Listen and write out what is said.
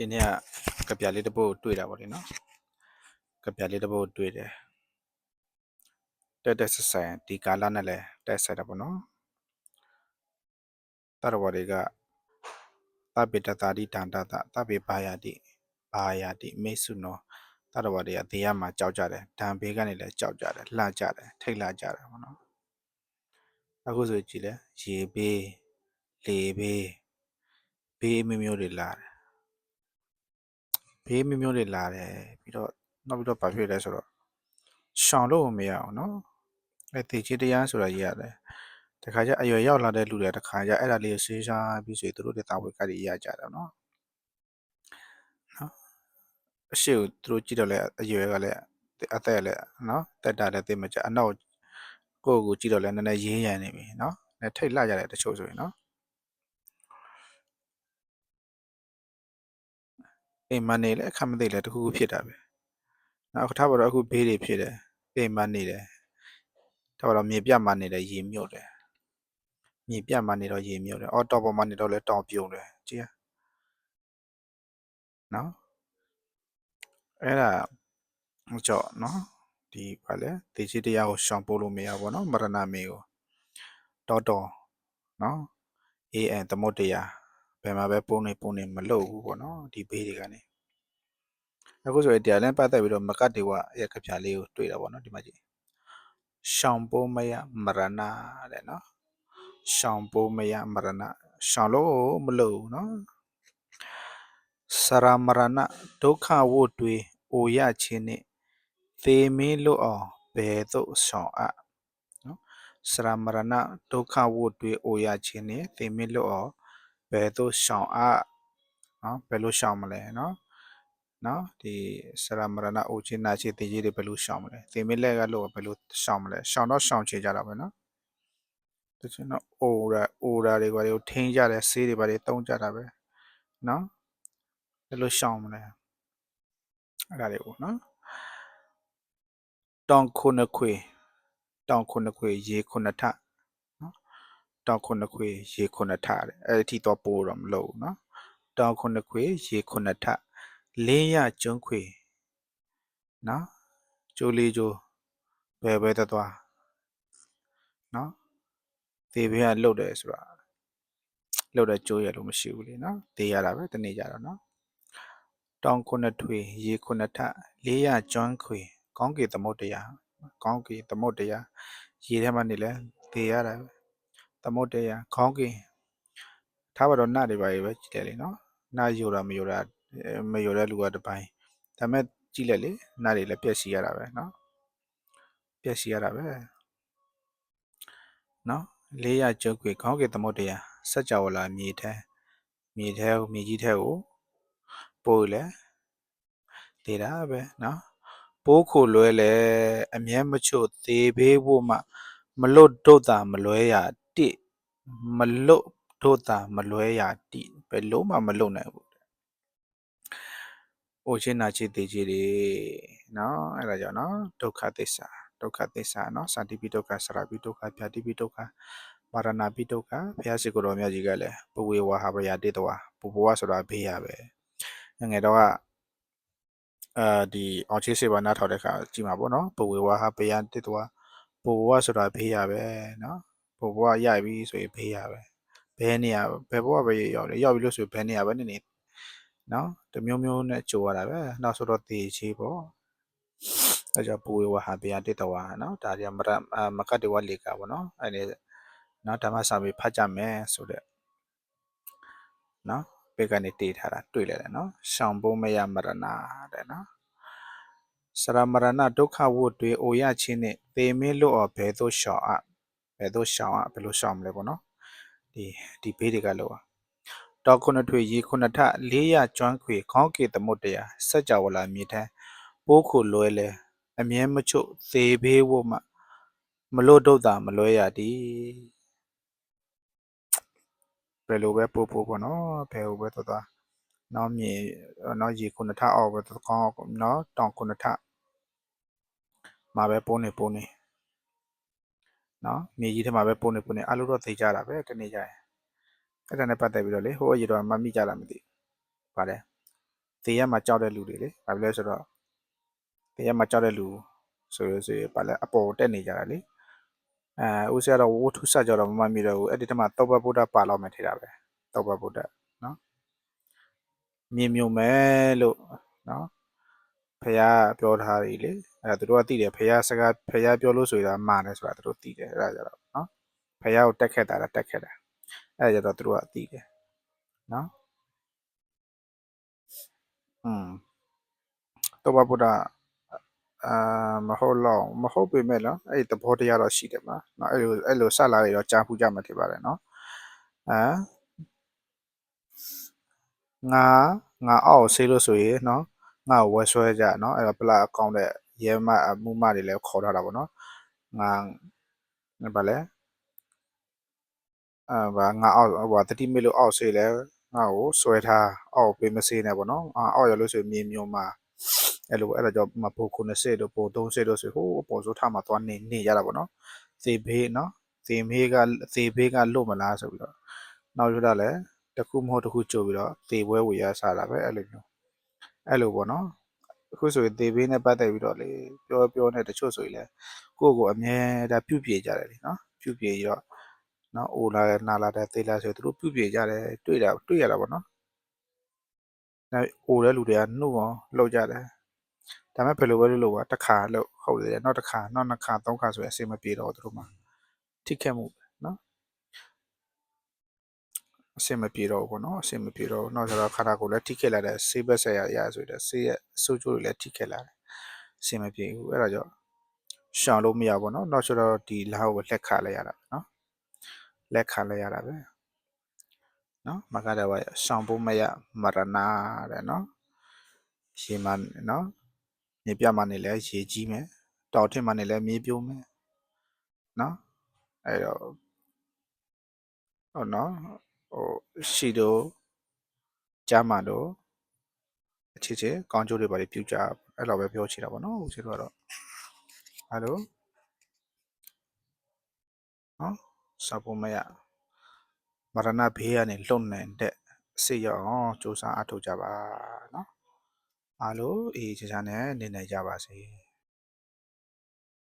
ဒီနေ့ကကပြလေးတစ်ပုဒ်တွေ့တာပေါ့လေနော်ကပြလေးတစ်ပုဒ်တွေ့တယ်တက်တက်ဆက်ဆန်ဒီကာလနဲ့လည်းတက်ဆက်တာပေါ့နော်တရဝတွေကသဗ္ဗေတတာတိတန္တတသဗ္ဗေဘာယာတိဘာယာတိမေဆုနောတရဝတွေကဒေယမှာကြောက်ကြတယ်ဓံဘေးကနေလည်းကြောက်ကြတယ်လှကြတယ်ထိတ်လှကြတယ်ပေါ့နော်အခုဆိုကြည့်လဲရေဘေးလေဘေးဘေးမျိုးမျိုးတွေလာတယ် ဘေးမျိုးမျိုးတွေလာတယ်ပြီးတော့နောက်ပြီးတော့ဘာဖြစ်လဲဆိုတော့ရှောင်လို့မရအောင်နော်အဲတေချေတရားဆိုတာရေးရတယ်တခါကျအရွယ်ရောက်လာတဲ့လူတွေတခါကျအဲ့ဒါလေးကိုဆေးရှားပြီးဆိုရင်သူတို့တွေတာဝေကတွေရကြတယ်နော်နော်အရှိကိုသူတို့ကြည့်တော့လဲအရွယ်ကလည်းအသက်လည်းနော်တက်တာလည်းသိမကြအနောက်ကိုယ့်ကိုကြည့်တော့လဲနည်းနည်းရင်းရံနေပြီနော်နဲ့ထိတ်လှကြတယ်တချို့ဆိုရင်နော် အိမ်မနေလဲအခက်မသိလဲတခုခုဖြစ်တာပဲနောက်ထားပါတော့အခုဘေးတွေဖြစ်တယ်အိမ်မနေတယ်ထားပါတော့မြေပြမှနေတယ်ရေမြုပ်တယ်မြေပြမှနေတော့ရေမြုပ်တယ်အော်တောင်ပေါ်မှနေတော့လဲတောင်ပြုံတယ်ကြည့်ရနော်အဲ့ဒါကြော့နော်ဒီဘာလဲတေချစ်တရားကိုရှောင်ပို့လို့မရဘူးနော်မရဏမေကိုတော်တော်နော် AN သမုတ်တရားဘယ်မှာပဲပုံနေပုံနေမလို့ဘူးပေါ့နော်ဒီဘေးတွေကနေ အခုဆိုရင်တရားလည်းပတ်သက်ပြီးတော့မကတ်တေဝရဲ့ခပြလေးကိုတွေ့တာပေါ့နော်ဒီမှာကြည့်ရှောင်ပိုးမရမရဏတဲ့နော်ရှောင်ပိုးမရမရဏရှောင်လို့မလုပ်ဘူးနော်စရမရဏဒုက္ခဝတ်တွေအိုရခြင်းနဲ့သေမင်းလို့အောင်ဘယ်သို့ဆောင်အပ်နော်စရမရဏဒုက္ခဝတ်တွေအိုရခြင်းနဲ့သေမင်းလို့အောင်ဘယ်သို့ဆောင်အပ်နော်ဘယ်လိုဆောင်မလဲနော် နော်ဒီစရမရဏအိုခြင်းနာခြင်းတည်ကြီးတွေဘယ်လိုဆောင်မလဲသေမင်းလက်ကလို့ဘယ်လိုဆောင်မလဲဆောင်တော့ဆောင်ချေကြတာပဲနော်တချင်တော့အိုရာအိုရာတွေဘာတွေကိုထင်းကြတယ်ဆေးတွေဘာတွေတုံးကြတာပဲနော်ဘယ်လိုဆောင်မလဲအဲ့ဒါတွေကိုနော်တောင်ခုနှစ်ခွေတောင်ခုနှစ်ခွေရေခုနှစ်ထနော်တောင်ခုနှစ်ခွေရေခုနှစ်ထတဲ့အဲ့ဒီတော့ပိုးတော့မလို့ဘူးနော်တောင်ခုနှစ်ခွေရေခုနှစ်ထ လင်းရကျွန်းခွေနော်ကျိုးလေးကျိုးဘယ်ပဲသွားသွားနော်သေဘေးကလှုပ်တယ်ဆိုတာလှုပ်တဲ့ကျိုးရလို့မရှိဘူးလေနော်သေရတာပဲတနေ့ကြတော့နော်တောင်ခုနှစ်ထွေရေခုနှစ်ထလေးရကျွန်းခွေကောင်းကင်သမုတ်တရားကောင်းကင်သမုတ်တရားရေထဲမှာနေလဲသေရတာပဲသမုတ်တရားကောင်းကင်ထားပါတော့နတ်တွေပါပဲကြည့်တယ်လေနော်နတ်ယူတာမယူတာ မယူတဲ့လူကတစ်ပိုင်းဒါပေမဲ့ကြည့်လိုက်လေနတ်တွေလည်းပြက်စီရတာပဲနော်ပြက်စီရတာပဲနော်လေးရကျုပ်ကွေခေါင်းကင်သမုတ်တရားစัจ java လာမြေထဲမြေထဲကိုမြေကြီးထဲကိုပို့လေဒေတာပဲနော်ပိုးခိုလွဲလဲအမြဲမချို့သေးဘေးဖို့မှမလွတ်တို့တာမလွဲရတိမလွတ်တို့တာမလွဲရတိဘယ်လို့မှမလွတ်နိုင်ဘူး။ အိုချင်းနာချစ်သေးကြီးတွေနော်အဲ့ဒါကြောင့်နော်ဒုက္ခသစ္စာဒုက္ခသစ္စာနော်စာတိပိဒုက္ခစရာပိဒုက္ခဖြာတိပိဒုက္ခမာရဏပိဒုက္ခဘုရားရှိခိုးတော်မြတ်ကြီးကလည်းပဝေဝါဟာဘယတေတဝါပူဘဝဆိုတာဘေးရပဲငယ်တော့ကအာဒီအောင်ချေးစေပါနားထောင်တဲ့ခါကြည့်မှာပေါ့နော်ပဝေဝါဟာဘယတေတဝါပူဘဝဆိုတာဘေးရပဲနော်ပူဘဝရပြီဆိုရင်ဘေးရပဲဘယ်နေရာဘယ်ဘဝပဲရောက်တယ်ရောက်ပြီလို့ဆိုဘယ်နေရာပဲနေနေ နော်တမျိုးမျိုးနဲ့ကြိုရတာပဲနောက်ဆိုတော့တေချေပေါ့အဲကြောင့်ပူဝေဝါဟာဘယတေတဝါနော်ဒါကြမရမကတ်တဝလေကပေါ့နော်အဲ့ဒီနော်ဓမ္မစာပေဖတ်ကြမယ်ဆိုတဲ့နော်ဘက်ကနေတေးထားတာတွေ့လိုက်တယ်နော်ရှောင်ဖို့မရမရဏတဲ့နော်စရမရဏဒုက္ခဝတ်တွေအိုရချင်းနဲ့သေမင်းလို့အော်ဘယ်သို့ရှောင်အဘယ်သို့ရှောင်အဘယ်လိုရှောင်မလဲပေါ့နော်ဒီဒီဘေးတွေကလို့ တောခုနှစ်ထွေရေခုနှစ်ထလေးရကျွမ်းခွေခေါင်းကေသမုတ်တရားစัจ java လာမြေထမ်းပိုးခုလွဲလဲအမြဲမချုပ်သေဘေးဝတ်မှမလို့ဒုတ်တာမလွဲရသည်ဘယ်လိုပဲပို့ပို့ပေါ့နော်ဘယ်ဟိုပဲသွားသွားနော်မြေနော်ရေခုနှစ်ထအောက်ပဲသွားကောင်းနော်တောင်ခုနှစ်ထမှာပဲပိုးနေပိုးနေနော်မြေကြီးထဲမှာပဲပိုးနေပိုးနေအလိုတော့သိကြတာပဲတနေ့ကျရင် အဲ့ဒါနဲ့ပတ်သက်ပြီးတော့လေဟိုအရေတော့မမိကြလားမသိပါတယ်တေရက်မှာကြောက်တဲ့လူတွေလေဘာဖြစ်လဲဆိုတော့တေရက်မှာကြောက်တဲ့လူဆိုရဆိုရပါလဲအပေါ်တက်နေကြတာလေအဲဦးဆရာတော်ဝုထုဆက်ကြတော့မမမီတော့ဘူးအဲ့ဒီတမှာတောဘဗုဒ္ဓပါလောက်မယ်ထင်တာပဲတောဘဗုဒ္ဓနော်မြင်မြုံမယ်လို့နော်ဖះပြောထားတယ်လေအဲ့ဒါသူတို့ကသိတယ်ဖះစကားဖះပြောလို့ဆိုရတာမာတယ်ဆိုတာသူတို့သိတယ်အဲ့ဒါကြတော့နော်ဖះကိုတက်ခက်တာလားတက်ခက်တာ အဲ့ဒါကြတော့သူတို့ကသိတယ်နော်อืมတောဘဗုဒ္ဓအာမဟုတ်တော့မဟုတ်ပေမဲ့နော်အဲ့ဒီသဘောတရားတော့ရှိတယ်မှာနော်အဲ့လိုအဲ့လိုဆက်လာရတော့ကြားဖူးကြမှာထင်ပါတယ်နော်အာငါငါအောက်ဆေးလို့ဆိုရင်နော်ငါ့ကိုဝယ်ဆွဲကြနော်အဲ့တော့ပလာအကောင့်တဲ့ရဲမအမှုမတွေလည်းခေါ်ထားတာပေါ့နော်ငါဘာလဲ အာဘာငါအောက်ဟိုတတိမီလို့အောက်ဆေးလဲငါ့ကိုဆွဲထားအောက်ပေးမဆေးနဲ့ပေါ့နော်အာအောက်ရလို့ဆိုရင်မြင်မြုံမှာအဲ့လိုအဲ့ဒါကြောင့်မဖို့90တို့ပို30တို့ဆိုဟိုးအပေါ်စိုးထားမှာသွားနေနေရတာပေါ့နော်သေဘေးနော်သေမေးကသေဘေးကလွတ်မလားဆိုပြီးတော့နောက်ရတာလဲတစ်ခုမဟုတ်တစ်ခုကြိုပြီးတော့သေပွဲဝေရစားတာပဲအဲ့လိုမျိုးအဲ့လိုပေါ့နော်အခုဆိုရင်သေဘေးနဲ့ပတ်သက်ပြီးတော့လေပြောပြောနေတချို့ဆိုရင်လေကိုယ့်ကိုအမြဲတမ်းပြုတ်ပြေကြတယ်လေနော်ပြုတ်ပြေပြီးတော့ နော်အိုလာတယ်နာလာတယ်သေလာဆိုသူတို့ပြုတ်ပြေကြတယ်တွေ့တာတွေ့ရတာပေါ့နော်အဲအိုတဲ့လူတွေကနှုတ်အောင်လှုပ်ကြတယ်ဒါပေမဲ့ဘယ်လိုပဲလုပ်လို့ပါတစ်ခါလို့ဟုတ်တယ်နောက်တစ်ခါနောက်နှစ်ခါသုံးခါဆိုရင်အဆင်မပြေတော့သူတို့မှာထိခက်မှုနော်အဆင်မပြေတော့ဘူးပေါ့နော်အဆင်မပြေတော့ဘူးနောက်ကျတော့ခန္ဓာကိုယ်လည်းထိခက်လာတဲ့ဆေးဘက်ဆက်ရရဆိုတဲ့ဆေးရဲ့အဆိုးကျိုးတွေလည်းထိခက်လာတယ်အဆင်မပြေဘူးအဲ့ဒါကြောင့်ရှောင်လို့မရဘူးပေါ့နော်နောက်ကျတော့ဒီလားကိုလက်ခလိုက်ရတာနော် လက်ခလိုက်ရတာပဲနော်မကတဲ့ဝါရှောင်ဖို့မရမရဏတဲ့နော်ရှင်မနော်မြေပြမနေလဲရေကြီးမယ်တောင်ထစ်မနေလဲမြေပြိုးမယ်နော်အဲ့တော့ဟုတ်နော်ဟိုရှီတို့ကြားမတို့အခြေချေကောင်းကျိုးတွေပါလေပြုကြအဲ့လိုပဲပြောချင်တာပေါ့နော်ဦးဇင်းတို့ကတော့ဟယ်လိုနော် စပေါ်မရမရဏဘေးကနေလွတ်နိုင်တဲ့စိတ်ရအောင်စူးစမ်းအထောက်ကြပါနော်အားလုံးအေးချာချာနဲ့နေနိုင်ကြပါစေ